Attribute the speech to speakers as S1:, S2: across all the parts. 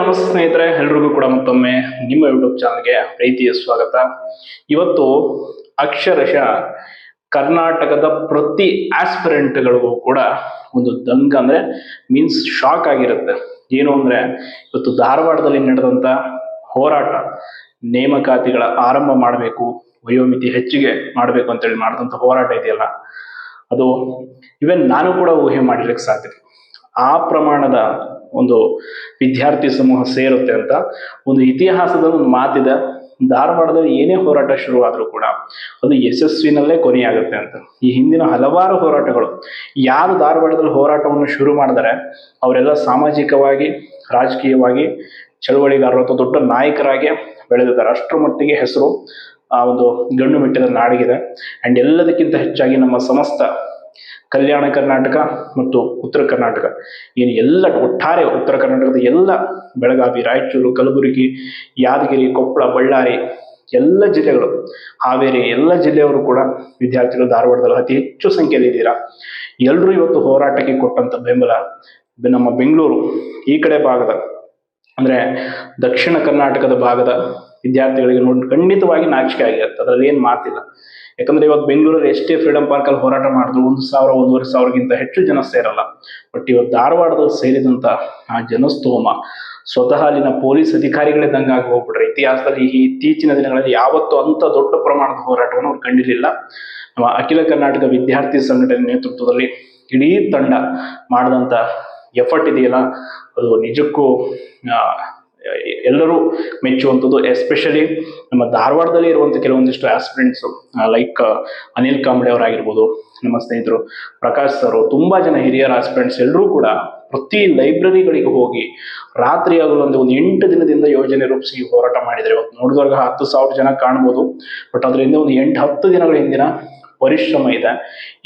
S1: ನಮಸ್ತೆ ಸ್ನೇಹಿತರೆ, ಎಲ್ರಿಗೂ ಕೂಡ ಮತ್ತೊಮ್ಮೆ ನಿಮ್ಮ ಯೂಟ್ಯೂಬ್ ಚಾನಲ್ಗೆ ಪ್ರೀತಿಯ ಸ್ವಾಗತ. ಇವತ್ತು ಅಕ್ಷರಶಃ ಕರ್ನಾಟಕದ ಪ್ರತಿ ಆಸ್ಪಿರೆಂಟ್ಗಳಿಗೂ ಕೂಡ ಒಂದು ದಂಗ ಅಂದ್ರೆ ಮೀನ್ಸ್ ಶಾಕ್ ಆಗಿರುತ್ತೆ. ಏನು ಅಂದ್ರೆ, ಇವತ್ತು ಧಾರವಾಡದಲ್ಲಿ ನಡೆದಂತ ಹೋರಾಟ, ನೇಮಕಾತಿಗಳ ಆರಂಭ ಮಾಡಬೇಕು, ವಯೋಮಿತಿ ಹೆಚ್ಚಿಗೆ ಮಾಡಬೇಕು ಅಂತೇಳಿ ಮಾಡಿದಂಥ ಹೋರಾಟ ಇದೆಯಲ್ಲ, ಅದು ಇವನ್ ನಾನು ಕೂಡ ಊಹೆ ಮಾಡಿಲಿಕ್ಕೆ ಸಾಧ್ಯ. ಆ ಪ್ರಮಾಣದ ಒಂದು ವಿದ್ಯಾರ್ಥಿ ಸಮೂಹ ಸೇರುತ್ತೆ ಅಂತ ಒಂದು ಇತಿಹಾಸದ ಒಂದು ಮಾತಿದೆ. ಧಾರವಾಡದಲ್ಲಿ ಏನೇ ಹೋರಾಟ ಶುರುವಾದರೂ ಕೂಡ ಅದು ಯಶಸ್ವಿನಲ್ಲೇ ಕೊನೆಯಾಗುತ್ತೆ ಅಂತ. ಈ ಹಿಂದಿನ ಹಲವಾರು ಹೋರಾಟಗಳು, ಯಾರು ಧಾರವಾಡದಲ್ಲಿ ಹೋರಾಟವನ್ನು ಶುರು ಮಾಡಿದರೆ ಅವರೆಲ್ಲ ಸಾಮಾಜಿಕವಾಗಿ, ರಾಜಕೀಯವಾಗಿ, ಚಳವಳಿಗಾರರು ಅಥವಾ ದೊಡ್ಡ ನಾಯಕರಾಗಿ ಬೆಳೆದಿದ್ದಾರೆ. ಅಷ್ಟರ ಮಟ್ಟಿಗೆ ಹೆಸರು ಆ ಒಂದು ಗಣ್ಣು ಮೆಟ್ಟಿದ ನಾಡಿಗಿದೆ. ಅಂಡ್ ಎಲ್ಲದಕ್ಕಿಂತ ಹೆಚ್ಚಾಗಿ ನಮ್ಮ ಸಮಸ್ತ ಕಲ್ಯಾಣ ಕರ್ನಾಟಕ ಮತ್ತು ಉತ್ತರ ಕರ್ನಾಟಕ. ಏನು ಎಲ್ಲ ಒಟ್ಟಾರೆ ಉತ್ತರ ಕರ್ನಾಟಕದ ಎಲ್ಲ ಬೆಳಗಾವಿ, ರಾಯಚೂರು, ಕಲಬುರಗಿ, ಯಾದಗಿರಿ, ಕೊಪ್ಪಳ, ಬಳ್ಳಾರಿ ಎಲ್ಲ ಜಿಲ್ಲೆಗಳು, ಹಾವೇರಿ ಎಲ್ಲ ಜಿಲ್ಲೆಯವರು ಕೂಡ ವಿದ್ಯಾರ್ಥಿಗಳು ಧಾರವಾಡದಲ್ಲಿ ಅತಿ ಹೆಚ್ಚು ಸಂಖ್ಯೆಯಲ್ಲಿ ಇದ್ದೀರಾ? ಎಲ್ಲರೂ ಇವತ್ತು ಹೋರಾಟಕ್ಕೆ ಕೊಟ್ಟಂತ ಬೆಂಬಲ ನಮ್ಮ ಬೆಂಗಳೂರು ಈ ಕಡೆ ಭಾಗದ, ಅಂದ್ರೆ ದಕ್ಷಿಣ ಕರ್ನಾಟಕದ ಭಾಗದ ವಿದ್ಯಾರ್ಥಿಗಳಿಗೆ ನೋಡಿ ಖಂಡಿತವಾಗಿ ನಾಚಿಕೆ ಆಗಿರುತ್ತೆ ಅದರಲ್ಲಿ ಏನು ಮಾತಿಲ್ಲ. ಯಾಕಂದ್ರೆ ಇವತ್ತು ಬೆಂಗಳೂರಲ್ಲಿ ಎಷ್ಟೇ ಫ್ರೀಡಂ ಪಾರ್ಕ್ ಅಲ್ಲಿ ಹೋರಾಟ ಮಾಡಿದ್ರು ಒಂದು ಸಾವಿರ, ಒಂದೂವರೆ ಸಾವಿರಗಿಂತ ಹೆಚ್ಚು ಜನ ಸೇರಲ್ಲ. ಬಟ್ ಇವತ್ತು ಧಾರವಾಡದಲ್ಲಿ ಸೇರಿದಂತ ಆ ಜನಸ್ತೋಮ ಸ್ವತಃ ಅಲ್ಲಿನ ಪೊಲೀಸ್ ಅಧಿಕಾರಿಗಳೇ ದಂಗಾಗಿ ಹೋಗ್ಬಿಟ್ರೆ. ಇತಿಹಾಸದಲ್ಲಿ ಈ ಇತ್ತೀಚಿನ ದಿನಗಳಲ್ಲಿ ಯಾವತ್ತೂ ಅಂತ ದೊಡ್ಡ ಪ್ರಮಾಣದ ಹೋರಾಟವನ್ನು ಅವ್ರು ಕಂಡಿರಲಿಲ್ಲ. ನಮ್ಮ ಅಖಿಲ ಕರ್ನಾಟಕ ವಿದ್ಯಾರ್ಥಿ ಸಂಘಟನೆ ನೇತೃತ್ವದಲ್ಲಿ ಇಡೀ ತಂಡ ಮಾಡಿದಂತ ಎಫರ್ಟ್ ಇದೆಯಲ್ಲ? ಅದು ನಿಜಕ್ಕೂ ಎಲ್ಲರೂ ಮೆಚ್ಚುವಂಥದ್ದು ಎಸ್ಪೆಷಲಿ ನಮ್ಮ ಧಾರವಾಡದಲ್ಲಿ ಇರುವಂಥ ಕೆಲವೊಂದಿಷ್ಟು ಆಸ್ಪಿರೆಂಟ್ಸು ಲೈಕ್ ಅನಿಲ್ ಕಾಂಬ್ಳೆ ಅವರಾಗಿರ್ಬೋದು, ನಮ್ಮ ಸ್ನೇಹಿತರು ಪ್ರಕಾಶ್ ಸರ್ ತುಂಬಾ ಜನ ಹಿರಿಯರ ಆಸ್ಪಿರೆಂಟ್ಸ್ ಎಲ್ಲರೂ ಕೂಡ ಪ್ರತಿ ಲೈಬ್ರರಿಗಳಿಗೆ ಹೋಗಿ ರಾತ್ರಿ ಆಗಲು ಒಂದು ಒಂದು ಎಂಟು ದಿನದಿಂದ ಯೋಜನೆ ರೂಪಿಸಿ ಹೋರಾಟ ಮಾಡಿದರೆ ಇವತ್ತು ನೋಡಿದವ್ರಿಗೆ ಹತ್ತು ಸಾವಿರ ಜನ ಕಾಣ್ಬೋದು. ಬಟ್ ಅದರಿಂದ ಒಂದು ಎಂಟು, ಹತ್ತು ದಿನಗಳ ಹಿಂದಿನ ಪರಿಶ್ರಮ ಇದೆ.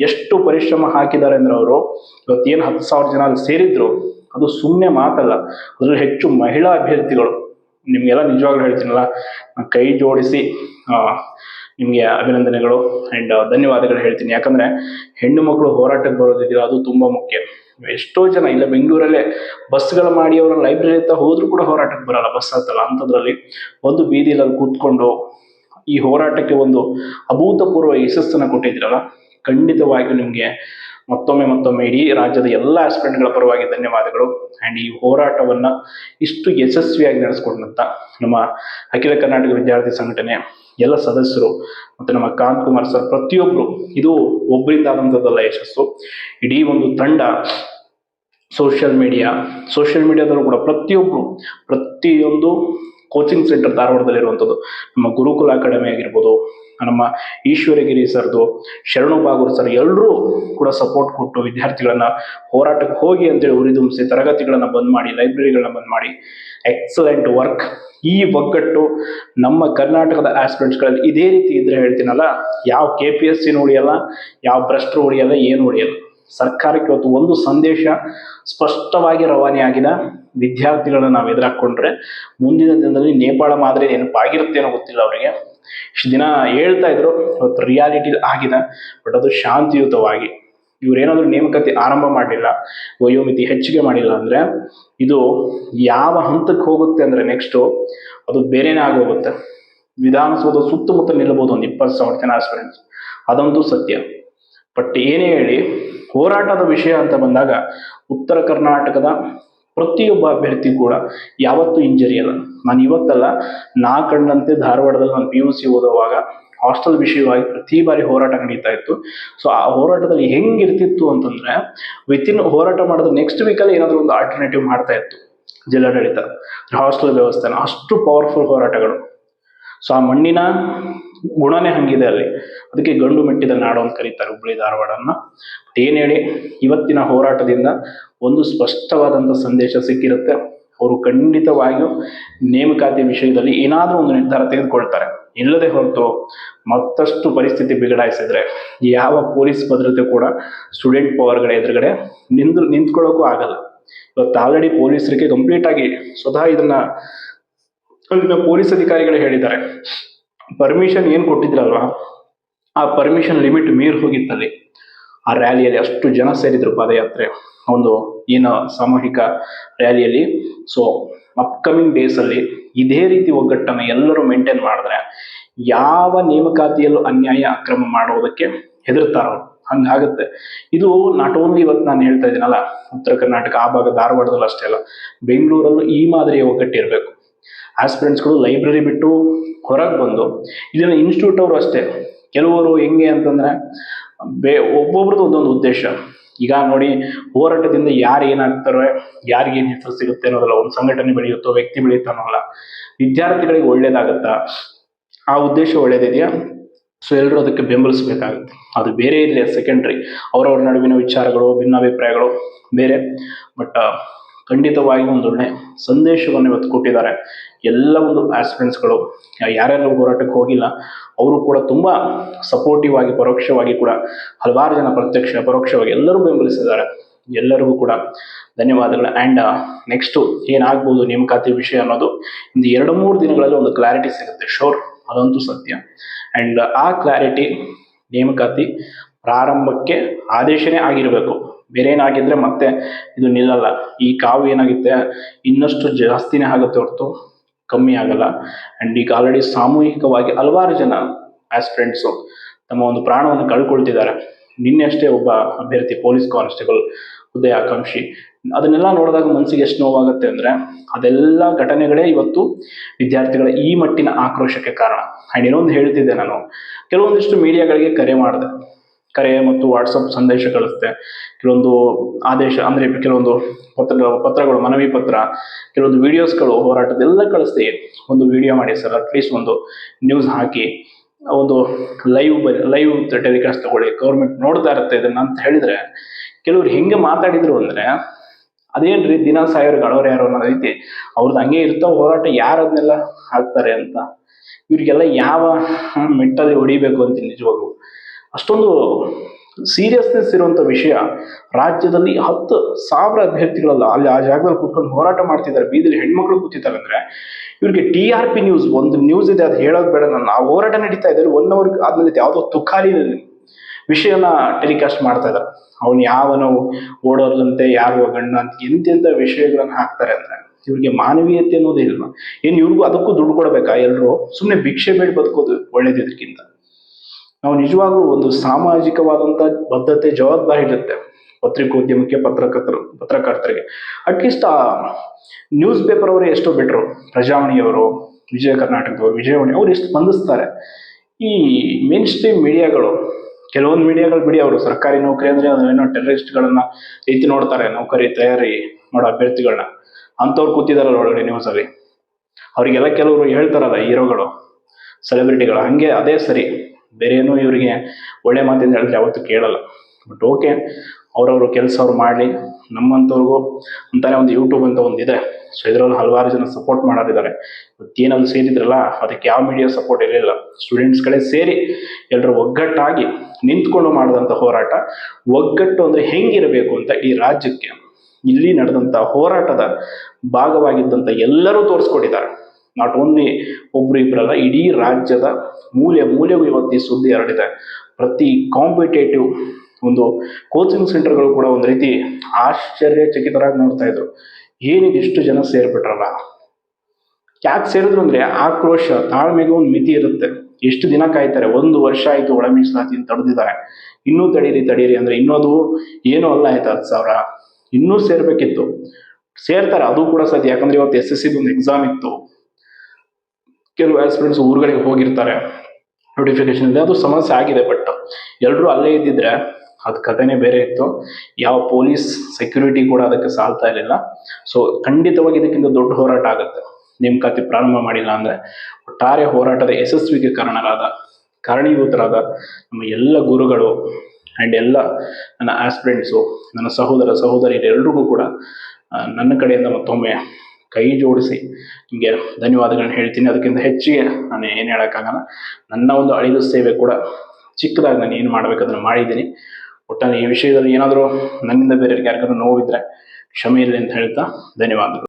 S1: ಎಷ್ಟು ಪರಿಶ್ರಮ ಹಾಕಿದ್ದಾರೆ ಅಂದ್ರೆ ಅವರು, ಇವತ್ತೇನು ಹತ್ತು ಸಾವಿರ ಜನ ಅಲ್ಲಿ ಸೇರಿದ್ರು ಅದು ಸುಮ್ಮನೆ ಮಾತಲ್ಲ. ಅದರಲ್ಲಿ ಹೆಚ್ಚು ಮಹಿಳಾ ಅಭ್ಯರ್ಥಿಗಳು. ನಿಮಗೆಲ್ಲ ನಿಜವಾಗ್ಲೂ ಹೇಳ್ತೀನಲ್ಲ ಕೈ ಜೋಡಿಸಿ ನಿಮಗೆ ಅಭಿನಂದನೆಗಳು ಅಂಡ್ ಧನ್ಯವಾದಗಳು ಹೇಳ್ತೀನಿ. ಯಾಕಂದ್ರೆ ಹೆಣ್ಣು ಮಕ್ಕಳು ಹೋರಾಟಕ್ಕೆ ಬರೋದಿದೆಯಲ್ಲ, ಅದು ತುಂಬಾ ಮುಖ್ಯ. ಎಷ್ಟೋ ಜನ, ಇಲ್ಲ ಬೆಂಗಳೂರಲ್ಲೇ ಬಸ್ಗಳು ಮಾಡಿ ಅವರ ಲೈಬ್ರರಿ ಹತ್ರ ಹೋದ್ರೂ ಕೂಡ ಹೋರಾಟಕ್ಕೆ ಬರಲ್ಲ, ಬಸ್ ಹತ್ತಲ್ಲ. ಅಂಥದ್ರಲ್ಲಿ ಒಂದು ಬೀದಿಯಲ್ಲಿ ಕೂತ್ಕೊಂಡು ಈ ಹೋರಾಟಕ್ಕೆ ಒಂದು ಅಭೂತಪೂರ್ವ ಯಶಸ್ಸನ್ನು ಕೊಟ್ಟಿದ್ದೀರಲ್ಲ, ಖಂಡಿತವಾಗಿಯೂ ನಿಮಗೆ ಮತ್ತೊಮ್ಮೆ ಮತ್ತೊಮ್ಮೆ ಇಡೀ ರಾಜ್ಯದ ಎಲ್ಲ ಆಸ್ಪಿರೆಂಟ್ಗಳ ಪರವಾಗಿ ಧನ್ಯವಾದಗಳು. ಆ್ಯಂಡ್ ಈ ಹೋರಾಟವನ್ನ ಇಷ್ಟು ಯಶಸ್ವಿಯಾಗಿ ನಡೆಸ್ಕೊಂಡಂಥ ನಮ್ಮ ಅಖಿಲ ಕರ್ನಾಟಕ ವಿದ್ಯಾರ್ಥಿ ಸಂಘಟನೆ, ಎಲ್ಲ ಸದಸ್ಯರು ಮತ್ತು ನಮ್ಮ ಕಾಂತ್ ಕುಮಾರ್ ಸರ್ ಪ್ರತಿಯೊಬ್ಬರು ಇದು ಒಬ್ಬರಿಂದ ಆದಂಥದ್ದಲ್ಲ ಯಶಸ್ಸು. ಇಡೀ ಒಂದು ತಂಡ ಸೋಷಿಯಲ್ ಮೀಡಿಯಾ ಸೋಷಿಯಲ್ ಮೀಡಿಯಾದಲ್ಲೂ ಕೂಡ ಪ್ರತಿಯೊಬ್ಬರು ಪ್ರತಿಯೊಂದು ಕೋಚಿಂಗ್ ಸೆಂಟರ್ ಧಾರವಾಡದಲ್ಲಿರುವಂಥದ್ದು, ನಮ್ಮ ಗುರುಕುಲ ಅಕಾಡೆಮಿ ಆಗಿರ್ಬೋದು ನಮ್ಮ ಈಶ್ವರಗಿರಿ ಸರ್ದು ಶರಣು ಬಾಗೂರ್ ಸರ್ ಎಲ್ಲರೂ ಕೂಡ ಸಪೋರ್ಟ್ ಕೊಟ್ಟು ವಿದ್ಯಾರ್ಥಿಗಳನ್ನ ಹೋರಾಟಕ್ಕೆ ಹೋಗಿ ಅಂತೇಳಿ ಉರಿದುಂಬಿಸಿ, ತರಗತಿಗಳನ್ನ ಬಂದ್ ಮಾಡಿ ಲೈಬ್ರರಿಗಳನ್ನ ಬಂದ್ ಮಾಡಿ ಎಕ್ಸಲೆಂಟ್ ವರ್ಕ್ ಈ ಒಗ್ಗಟ್ಟು ನಮ್ಮ ಕರ್ನಾಟಕದ ಆಸ್ಪಿರೆಂಟ್ಸ್ಗಳಲ್ಲಿ ಇದೇ ರೀತಿ ಇದ್ರೆ ಹೇಳ್ತೀನಲ್ಲ, ಯಾವ ಕೆ ಪಿ ಎಸ್ ಸಿನೂ ಉಳಿಯಲ್ಲ, ಯಾವ ಭ್ರಷ್ಟರು ಉಳಿಯಲ್ಲ, ಏನು ಉಳಿಯಲ್ಲ. ಸರ್ಕಾರಕ್ಕೆ ಇವತ್ತು ಒಂದು ಸಂದೇಶ ಸ್ಪಷ್ಟವಾಗಿ ರವಾನೆ ಆಗಿದೆ ವಿದ್ಯಾರ್ಥಿಗಳನ್ನ ನಾವು ಎದುರಾಕೊಂಡ್ರೆ ಮುಂದಿನ ದಿನದಲ್ಲಿ ನೇಪಾಳ ಮಾದರಿ ನೆನಪಾಗಿರುತ್ತೇನೋ ಗೊತ್ತಿಲ್ಲ ಅವರಿಗೆ. ಇಷ್ಟು ದಿನ ಹೇಳ್ತಾ ಇದ್ರು ಇವತ್ತು ರಿಯಾಲಿಟಿ ಆಗಿದೆ ಬಟ್ ಅದು ಶಾಂತಿಯುತವಾಗಿ. ಇವರೇನಾದರೂ ನೇಮಕಾತಿ ಆರಂಭ ಮಾಡಲಿಲ್ಲ, ವಯೋಮಿತಿ ಹೆಚ್ಚಿಗೆ ಮಾಡಿಲ್ಲ ಅಂದ್ರೆ, ಇದು ಯಾವ ಹಂತಕ್ಕೆ ಹೋಗುತ್ತೆ ಅಂದ್ರೆ ನೆಕ್ಸ್ಟ್ ಅದು ಬೇರೆನೇ ಆಗೋಗುತ್ತೆ. ವಿಧಾನಸೌಧ ಸುತ್ತಮುತ್ತ ನಿಲ್ಲಬಹುದು ಒಂದು ಇಪ್ಪತ್ತು ಸಾವಿರ ಜನ ಆಸ್ಪಿರೆಂಟ್ಸ್ ಅದಂತೂ ಸತ್ಯ. ಬಟ್ ಏನೇ ಹೇಳಿ, ಹೋರಾಟದ ವಿಷಯ ಅಂತ ಬಂದಾಗ, ಉತ್ತರ ಕರ್ನಾಟಕದ ಪ್ರತಿಯೊಬ್ಬ ಅಭ್ಯರ್ಥಿ ಕೂಡ ಯಾವತ್ತೂ ಇಂಜರಿ ಅಲ್ಲ. ನಾನು ಇವತ್ತಲ್ಲ, ನಾ ಕಂಡಂತೆ ಧಾರವಾಡದಲ್ಲಿ ನಾನು ಪಿ ಯು ಸಿ ಓದುವಾಗ ಹಾಸ್ಟೆಲ್ ವಿಷಯವಾಗಿ ಪ್ರತಿ ಬಾರಿ ಹೋರಾಟ ನಡೀತಾ ಇತ್ತು. ಸೊ ಆ ಹೋರಾಟದಲ್ಲಿ ಹೆಂಗಿರ್ತಿತ್ತು ಅಂತಂದ್ರೆ ವಿತಿನ್ ಹೋರಾಟ ಮಾಡಿದ ನೆಕ್ಸ್ಟ್ ವೀಕಲ್ಲಿ ಏನಾದರೂ ಒಂದು ಆಲ್ಟರ್ನೇಟಿವ್ ಮಾಡ್ತಾ ಇತ್ತು ಜಿಲ್ಲಾಡಳಿತ. ಹಾಸ್ಟೆಲ್ ವ್ಯವಸ್ಥೆನ ಅಷ್ಟು ಪವರ್ಫುಲ್ ಹೋರಾಟಗಳು. ಸೊ ಆ ಮಣ್ಣಿನ ಗುಣನೇ ಹಂಗಿದೆ ಅಲ್ಲಿ. ಅದಕ್ಕೆ ಗಂಡು ಮೆಟ್ಟಿದ ನಾಡು ಅಂತ ಕರೀತಾರೆ ಹುಬ್ಬಳ್ಳಿ ಧಾರವಾಡನ್ನ. ಏನ್ ಹೇಳಿ, ಇವತ್ತಿನ ಹೋರಾಟದಿಂದ ಒಂದು ಸ್ಪಷ್ಟವಾದಂಥ ಸಂದೇಶ ಸಿಕ್ಕಿರುತ್ತೆ. ಅವರು ಖಂಡಿತವಾಗಿಯೂ ನೇಮಕಾತಿ ವಿಷಯದಲ್ಲಿ ಏನಾದರೂ ಒಂದು ನಿರ್ಧಾರ ತೆಗೆದುಕೊಳ್ತಾರೆ. ಇಲ್ಲದೆ ಹೊರತು ಮತ್ತಷ್ಟು ಪರಿಸ್ಥಿತಿ ಬಿಗಡಾಯಿಸಿದ್ರೆ, ಯಾವ ಪೊಲೀಸ್ ಭದ್ರತೆ ಕೂಡ ಸ್ಟೂಡೆಂಟ್ ಪವರ್ಗಳ ಎದುರುಗಡೆ ನಿಂತು ನಿಂತ್ಕೊಳ್ಳೋಕ್ಕೂ ಆಗಲ್ಲ. ಇವತ್ತು ಆಲ್ರೆಡಿ ಪೊಲೀಸರಿಗೆ ಕಂಪ್ಲೀಟ್ ಆಗಿ ಸ್ವತಃ ಇದನ್ನ ಅಲ್ಲಿನ ಪೊಲೀಸ್ ಅಧಿಕಾರಿಗಳು ಹೇಳಿದ್ದಾರೆ ಪರ್ಮಿಷನ್ ಏನು ಕೊಟ್ಟಿದ್ರಲ್ವಾ? ಆ ಪರ್ಮಿಷನ್ ಲಿಮಿಟ್ ಮೀರ್ ಹೋಗಿತ್ತಲ್ಲಿ. ಆ ರ್ಯಾಲಿಯಲ್ಲಿ ಅಷ್ಟು ಜನ ಸೇರಿದ್ರು ಪಾದಯಾತ್ರೆ. ಒಂದು ಏನು ಸಾಮೂಹಿಕ ರ್ಯಾಲಿಯಲ್ಲಿ ಸೊ ಅಪ್ಕಮಿಂಗ್ ಡೇಸ್ ಅಲ್ಲಿ ಇದೇ ರೀತಿ ಒಗ್ಗಟ್ಟನ್ನು ಎಲ್ಲರೂ ಮೇಂಟೈನ್ ಮಾಡಿದ್ರೆ ಯಾವ ನೇಮಕಾತಿಯಲ್ಲೂ ಅನ್ಯಾಯ, ಅಕ್ರಮ ಮಾಡುವುದಕ್ಕೆ ಹೆದರ್ತಾರ ಹಂಗಾಗತ್ತೆ. ಇದು ನಾಟ್ ಓನ್ಲಿ ಇವತ್ತು ನಾನು ಹೇಳ್ತಾ ಇದ್ದೀನಲ್ಲ, ಉತ್ತರ ಕರ್ನಾಟಕ ಆ ಭಾಗ ಧಾರವಾಡದಲ್ಲಿ ಅಷ್ಟೇ ಅಲ್ಲ, ಬೆಂಗಳೂರಲ್ಲೂ ಈ ಮಾದರಿಯ ಒಗ್ಗಟ್ಟು ಇರಬೇಕು ಆಸ್ಪಿರೆಂಟ್ಸ್ಗಳು ಲೈಬ್ರರಿ ಬಿಟ್ಟು ಹೊರಗೆ ಬಂದು, ಇದನ್ನು ಇನ್ಸ್ಟಿಟ್ಯೂಟ್ ಅವರು ಅಷ್ಟೇ. ಕೆಲವರು ಹೆಂಗೆ ಅಂತಂದರೆ, ಬೇ, ಒಬ್ಬೊಬ್ರದ್ದು ಒಂದೊಂದು ಉದ್ದೇಶ. ಈಗ ನೋಡಿ, ಹೋರಾಟದಿಂದ ಯಾರು ಏನಾಗ್ತಾರೆ, ಯಾರಿಗೆ ಏನು ಹೆಸರು ಸಿಗುತ್ತೆ ಅನ್ನೋದಲ್ಲ ಒಂದು ಸಂಘಟನೆ ಬೆಳೆಯುತ್ತೋ, ವ್ಯಕ್ತಿ ಬೆಳೆಯುತ್ತೋ ಅನ್ನೋಲ್ಲ. ವಿದ್ಯಾರ್ಥಿಗಳಿಗೆ ಒಳ್ಳೇದಾಗುತ್ತಾ? ಆ ಉದ್ದೇಶ ಒಳ್ಳೇದಿದೆಯಾ? ಸೊ ಎಲ್ಲರೂ ಅದಕ್ಕೆ ಬೆಂಬಲಿಸಬೇಕಾಗುತ್ತೆ. ಅದು ಬೇರೆ ಇರಲಿ ಸೆಕೆಂಡ್ರಿ ಅವರವ್ರ ನಡುವಿನ ವಿಚಾರಗಳು, ಭಿನ್ನಾಭಿಪ್ರಾಯಗಳು ಬೇರೆ. ಬಟ್ ಖಂಡಿತವಾಗಿ ಒಂದೊಳ್ಳೆ ಸಂದೇಶವನ್ನು ಇವತ್ತು ಕೊಟ್ಟಿದ್ದಾರೆ. ಎಲ್ಲ ಒಂದು ಆಸ್ಪಿರೆಂಟ್ಸ್ಗಳು ಯಾರ್ಯಾರು ಹೋರಾಟಕ್ಕೆ ಹೋಗಿಲ್ಲ, ಅವರು ಕೂಡ ತುಂಬ ಸಪೋರ್ಟಿವ್ ಆಗಿ, ಪರೋಕ್ಷವಾಗಿ ಕೂಡ ಹಲವಾರು ಜನ ಪ್ರತ್ಯಕ್ಷ, ಪರೋಕ್ಷವಾಗಿ ಎಲ್ಲರೂ ಬೆಂಬಲಿಸಿದ್ದಾರೆ. ಎಲ್ಲರಿಗೂ ಕೂಡ ಧನ್ಯವಾದಗಳು. ಆ್ಯಂಡ್ ನೆಕ್ಸ್ಟು ಏನಾಗ್ಬೋದು ನೇಮಕಾತಿ ವಿಷಯ ಅನ್ನೋದು ಇಂದು ಎರಡು ಮೂರು ದಿನಗಳಲ್ಲಿ ಒಂದು ಕ್ಲಾರಿಟಿ ಸಿಗುತ್ತೆ. ಶೋರ್ ಅದಂತೂ ಸತ್ಯ. ಆ್ಯಂಡ್ ಆ ಕ್ಲಾರಿಟಿ ನೇಮಕಾತಿ ಪ್ರಾರಂಭಕ್ಕೆ ಆದೇಶನೇ ಆಗಿರಬೇಕು. ಬೇರೆ ಏನಾಗಿದ್ರೆ ಮತ್ತೆ ಇದು ನಿಲ್ಲಲ್ಲ. ಈ ಕಾವು ಏನಾಗುತ್ತೆ? ಇನ್ನಷ್ಟು ಜಾಸ್ತಿನೇ ಆಗುತ್ತೆ ಹೊರತು. ಕಮ್ಮಿ ಆಗಲ್ಲ. ಆ್ಯಂಡ್ ಈಗ ಆಲ್ರೆಡಿ ಸಾಮೂಹಿಕವಾಗಿ ಹಲವಾರು ಜನ ಆಸ್ಪಿರೆಂಟ್ಸು ತಮ್ಮ ಒಂದು ಪ್ರಾಣವನ್ನು ಕಳ್ಕೊಳ್ತಿದ್ದಾರೆ. ನಿನ್ನೆ ಅಷ್ಟೇ ಒಬ್ಬ ಅಭ್ಯರ್ಥಿ ಪೊಲೀಸ್ ಕಾನ್ಸ್ಟೇಬಲ್ ಹುದ್ದೆ ಆಕಾಂಕ್ಷಿ ಅದನ್ನೆಲ್ಲ ನೋಡಿದಾಗ ಮನಸ್ಸಿಗೆ ಎಷ್ಟು ನೋವಾಗುತ್ತೆ ಅಂದರೆ, ಅದೆಲ್ಲ ಘಟನೆಗಳೇ ಇವತ್ತು ವಿದ್ಯಾರ್ಥಿಗಳ ಈ ಮಟ್ಟಿನ ಆಕ್ರೋಶಕ್ಕೆ ಕಾರಣ. ಆ್ಯಂಡ್ ಇನ್ನೊಂದು ಹೇಳ್ತಿದ್ದೆ ನಾನು, ಕೆಲವೊಂದಿಷ್ಟು ಮೀಡಿಯಾಗಳಿಗೆ ಕರೆ ಮಾಡಿದೆ. ಕರೆ ಮತ್ತು ವಾಟ್ಸಪ್ ಸಂದೇಶ ಕಳಿಸುತ್ತೆ. ಕೆಲವೊಂದು ಆದೇಶ ಅಂದರೆ ಕೆಲವೊಂದು ಪತ್ರ, ಪತ್ರಗಳು, ಮನವಿ ಪತ್ರ, ಕೆಲವೊಂದು ವಿಡಿಯೋಸ್ಗಳು ಹೋರಾಟದೆಲ್ಲ ಕಳಿಸ್ತೀವಿ ಒಂದು ವಿಡಿಯೋ ಮಾಡಿ ಸರ್. ಅಟ್ಲೀಸ್ಟ್ ಒಂದು ನ್ಯೂಸ್ ಹಾಕಿ, ಒಂದು ಲೈವ್ ಲೈವ್ ಟೆಲಿಕಾಸ್ಟ್ ತಗೊಳ್ಳಿ. ಗೌರ್ಮೆಂಟ್ ನೋಡ್ತಾ ಇರುತ್ತೆ ಇದನ್ನ ಅಂತ ಹೇಳಿದ್ರೆ, ಕೆಲವ್ರು ಹೆಂಗೆ ಮಾತಾಡಿದ್ರು ಅಂದ್ರೆ ಅದೇನ್ರಿ ದಿನ ಸಾವಿರ ಗಳವ್ರು ಯಾರು ಅನ್ನೋ ರೀತಿ ಅವ್ರದ್ದು ಹಂಗೆ ಇರ್ತಾವ ಹೋರಾಟ ಯಾರು ಅದನ್ನೆಲ್ಲ ಹಾಕ್ತಾರೆ ಅಂತ. ಇವ್ರಿಗೆಲ್ಲ ಯಾವ ಮೆಟ್ಟಲ್ಲಿ ಹೊಡಿಬೇಕು ಅಂತ ನಿಜವಾಗ್ಲು. ಅಷ್ಟೊಂದು ಸೀರಿಯಸ್ನೆಸ್ ಇರುವಂತ ವಿಷಯ ರಾಜ್ಯದಲ್ಲಿ ಹತ್ತು ಸಾವಿರ ಅಭ್ಯರ್ಥಿಗಳಲ್ಲ. ಅಲ್ಲಿ ಆ ಜಾಗದಲ್ಲಿ ಕೂತ್ಕೊಂಡು ಹೋರಾಟ ಮಾಡ್ತಿದ್ದಾರೆ. ಬೀದಿಲಿ ಹೆಣ್ಮಕ್ಳು ಕೂತಿದ್ದಾರೆ ಅಂದ್ರೆ ಇವ್ರಿಗೆ ಟಿ ಆರ್ ಪಿ ನ್ಯೂಸ್ ಒಂದು ನ್ಯೂಸ್ ಇದೆ, ಅದು ಹೇಳೋದು ಬೇಡ ನಾನು ಆ ಹೋರಾಟ ನಡೀತಾ ಇದ್ದಾರೆ ಒನ್ ಅವರ್ ಆದ್ಮೇಲೆ ಯಾವುದೋ ತುಖಾಲಿ ವಿಷಯನ ಟೆಲಿಕಾಸ್ಟ್ ಮಾಡ್ತಾ ಇದ್ದಾರೆ. ಅವನು ಯಾವನೋ ಓಡೋದಂತೆ, ಯಾರು ಗಂಡ ಅಂತ ಎಂತೆಂಥ ವಿಷಯಗಳನ್ನ ಹಾಕ್ತಾರೆ ಅಂದ್ರೆ ಇವ್ರಿಗೆ ಮಾನವೀಯತೆ ಅನ್ನೋದೇ ಇಲ್ಲ. ಏನು ಇವ್ರಿಗೂ ಅದಕ್ಕೂ ದುಡ್ಡು ಕೊಡ್ಬೇಕಾ? ಎಲ್ಲರೂ ಸುಮ್ಮನೆ ಭಿಕ್ಷೆ ಬೇಡಿ ಬದುಕೋದು ಒಳ್ಳೇದು ಇದಕ್ಕಿಂತ ನಾವು ನಿಜವಾಗ್ಲೂ ಒಂದು ಸಾಮಾಜಿಕವಾದಂಥ ಬದ್ಧತೆ, ಜವಾಬ್ದಾರಿ ಇರುತ್ತೆ ಪತ್ರಿಕೋದ್ಯಮಕ್ಕೆ ಪತ್ರಕರ್ತರು, ಪತ್ರಕರ್ತರಿಗೆ. ಅಟ್ಲೀಸ್ಟ್ ಆ ನ್ಯೂಸ್ ಪೇಪರ್ ಅವರೇ ಎಷ್ಟೋ ಬಿಟ್ರು ಪ್ರಜಾವಾಣಿಯವರು ವಿಜಯ ಕರ್ನಾಟಕದವರು, ವಿಜಯವಾಣಿ ಅವ್ರು ಎಷ್ಟು ಸ್ಪಂದಿಸ್ತಾರೆ ಈ ಮೇನ್ ಸ್ಟ್ರೀಮ್ ಮೀಡಿಯಾಗಳು ಕೆಲವೊಂದು ಮೀಡಿಯಾಗಳು ಬಿಡಿ ಅವರು ಸರ್ಕಾರಿ ನೌಕರಿ ಅಂದ್ರೆ ಅದೇನೋ ಟೆರರಿಸ್ಟ್ಗಳನ್ನ ರೀತಿ ನೋಡ್ತಾರೆ, ನೌಕರಿ ತಯಾರಿ ಮಾಡೋ ಅಭ್ಯರ್ಥಿಗಳನ್ನ ಅಂಥವ್ರು ಕೂತಿದಾರಲ್ಲ ಒಳಗಡೆ ನ್ಯೂಸಲ್ಲಿ ಅವರಿಗೆಲ್ಲ ಕೆಲವರು ಹೇಳ್ತಾರಲ್ಲ ಹೀರೋಗಳು ಸೆಲೆಬ್ರಿಟಿಗಳು ಹಂಗೆ ಅದೇ ಸರಿ. ಬೇರೆ ಇವರಿಗೆ ಒಳ್ಳೆ ಮಾತಿಂದ ಹೇಳಿದ್ರೆ ಯಾವತ್ತೂ ಕೇಳಲ್ಲ. ಬಟ್ ಓಕೆ ಅವ್ರವ್ರ ಕೆಲಸ ಅವ್ರು ಮಾಡಲಿ. ನಮ್ಮಂಥವ್ರಿಗೂ ಅಂತಾನೆ ಒಂದು ಯೂಟ್ಯೂಬ್ ಅಂತ ಒಂದು ಇದೆ. ಸೊ ಇದರಲ್ಲಿ ಹಲವಾರು ಜನ ಸಪೋರ್ಟ್ ಮಾಡೋರಿದ್ದಾರೆ. ಮತ್ತೇನಲ್ಲಿ ಸೇರಿದ್ರಲ್ಲ, ಅದಕ್ಕೆ ಯಾವ ಮೀಡಿಯಾ ಸಪೋರ್ಟ್ ಇರಲಿಲ್ಲ. ಸ್ಟೂಡೆಂಟ್ಸ್ಗಳೇ ಸೇರಿ ಎಲ್ಲರೂ ಒಗ್ಗಟ್ಟಾಗಿ ನಿಂತ್ಕೊಂಡು ಮಾಡಿದಂಥ ಹೋರಾಟ, ಒಗ್ಗಟ್ಟು ಅಂದರೆ ಹೆಂಗಿರಬೇಕು ಅಂತ ಈ ರಾಜ್ಯಕ್ಕೆ. ಇಲ್ಲಿ ನಡೆದಂಥ ಹೋರಾಟದ ಭಾಗವಾಗಿದ್ದಂಥ ಎಲ್ಲರೂ ತೋರಿಸ್ಕೊಟ್ಟಿದ್ದಾರೆ. ನಾಟ್ ಓನ್ಲಿ ಒಬ್ರು ಇಬ್ಬರಲ್ಲ ಇಡೀ ರಾಜ್ಯದ ಮೂಲೆ ಮೂಲೆಗೂ ಇವತ್ತು ಈ ಸುದ್ದಿ ಹರಡಿದೆ. ಪ್ರತಿ ಕಾಂಪಿಟೇಟಿವ್ ಒಂದು ಕೋಚಿಂಗ್ ಸೆಂಟರ್ಗಳು ಕೂಡ ಒಂದು ರೀತಿ ಆಶ್ಚರ್ಯಚಕಿತರಾಗಿ ನೋಡ್ತಾ ಇದ್ರು. ಏನಿಗೆ ಇಷ್ಟು ಜನ ಸೇರ್ಬಿಟ್ರಲ್ಲ? ಯಾಕೆ ಸೇರಿದ್ರು ಅಂದ್ರೆ ಆಕ್ರೋಶ, ತಾಳ್ಮೆಗೆ ಒಂದು ಮಿತಿ ಇರುತ್ತೆ. ಎಷ್ಟು ದಿನ ಕಾಯ್ತಾರೆ? ಒಂದು ವರ್ಷ ಆಯಿತು ಒಳ ಮೀಸಲಾತಿ ತಡೆದಿದ್ದಾರೆ. ಇನ್ನೂ ತಡೀರಿ ತಡೀರಿ ಅಂದ್ರೆ ಇನ್ನೊಂದು ಏನೂ ಅಲ್ಲ ಆಯ್ತು ಹತ್ತು ಸಾವಿರ. ಇನ್ನೂ ಸೇರ್ಬೇಕಿತ್ತು. ಸೇರ್ತಾರೆ, ಅದು ಕೂಡ ಸದ್ಯ. ಯಾಕಂದ್ರೆ ಇವತ್ತು ಎಸ್ ಎಸ್ ಸಿ ಒಂದು ಎಕ್ಸಾಮ್ ಇತ್ತು. ಕೆಲವು ಆಸ್ಪಿರೆಂಟ್ಸ್ ಊರುಗಳಿಗೆ ಹೋಗಿರ್ತಾರೆ. ನೋಟಿಫಿಕೇಶನ್ ಇದೆ. ಅದು ಸಮಸ್ಯೆ ಆಗಿದೆ ಬಟ್ ಎಲ್ಲರೂ ಅಲ್ಲೇ ಇದ್ದಿದ್ರೆ ಅದು ಕಥೆನೇ ಬೇರೆ ಇತ್ತು. ಯಾವ ಪೊಲೀಸ್ ಸೆಕ್ಯೂರಿಟಿ ಕೂಡ ಅದಕ್ಕೆ ಸಾಲ್ತಾ ಇರಲಿಲ್ಲ. ಸೊ ಖಂಡಿತವಾಗಿ ಇದಕ್ಕಿಂತ ದೊಡ್ಡ ಹೋರಾಟ ಆಗುತ್ತೆ. ನೇಮಕಾತಿ ಪ್ರಾರಂಭ ಮಾಡಿಲ್ಲ ಅಂದ್ರೆ ಒಟ್ಟಾರೆ ಹೋರಾಟದ ಯಶಸ್ವಿಗೆ ಕಾರಣರಾದ, ಕಾರಣೀಭೂತರಾದ ನಮ್ಮ ಎಲ್ಲ ಗುರುಗಳು ಆ್ಯಂಡ್ ಎಲ್ಲ ನನ್ನ ಆಸ್ಪಿರೆಂಟ್ಸು ನನ್ನ ಸಹೋದರ ಸಹೋದರಿಯರೆಲ್ಲರಿಗೂ ಕೂಡ ನನ್ನ ಕಡೆಯಿಂದ ಮತ್ತೊಮ್ಮೆ ಕೈ ಜೋಡಿಸಿ. ನಿಮಗೆ ಧನ್ಯವಾದಗಳನ್ನ ಹೇಳ್ತೀನಿ. ಅದಕ್ಕಿಂತ ಹೆಚ್ಚಿಗೆ ನಾನು ಏನು ಹೇಳೋಕ್ಕಾಗಲ್ಲ. ನನ್ನ ಒಂದು ಅಳಿಲು ಸೇವೆ ಕೂಡ ಚಿಕ್ಕದಾಗಿ ನಾನು ಏನು ಮಾಡಬೇಕದನ್ನು ಮಾಡಿದ್ದೀನಿ. ಒಟ್ಟಾರೆ ಈ ವಿಷಯದಲ್ಲಿ ಏನಾದರೂ ನನ್ನಿಂದ ಬೇರೆಯವ್ರಿಗೆ ಯಾರಿಗಾದ್ರೂ ನೋವಿದ್ರೆ ಕ್ಷಮೆ ಇರಲಿ ಅಂತ ಹೇಳ್ತಾ ಧನ್ಯವಾದಗಳು.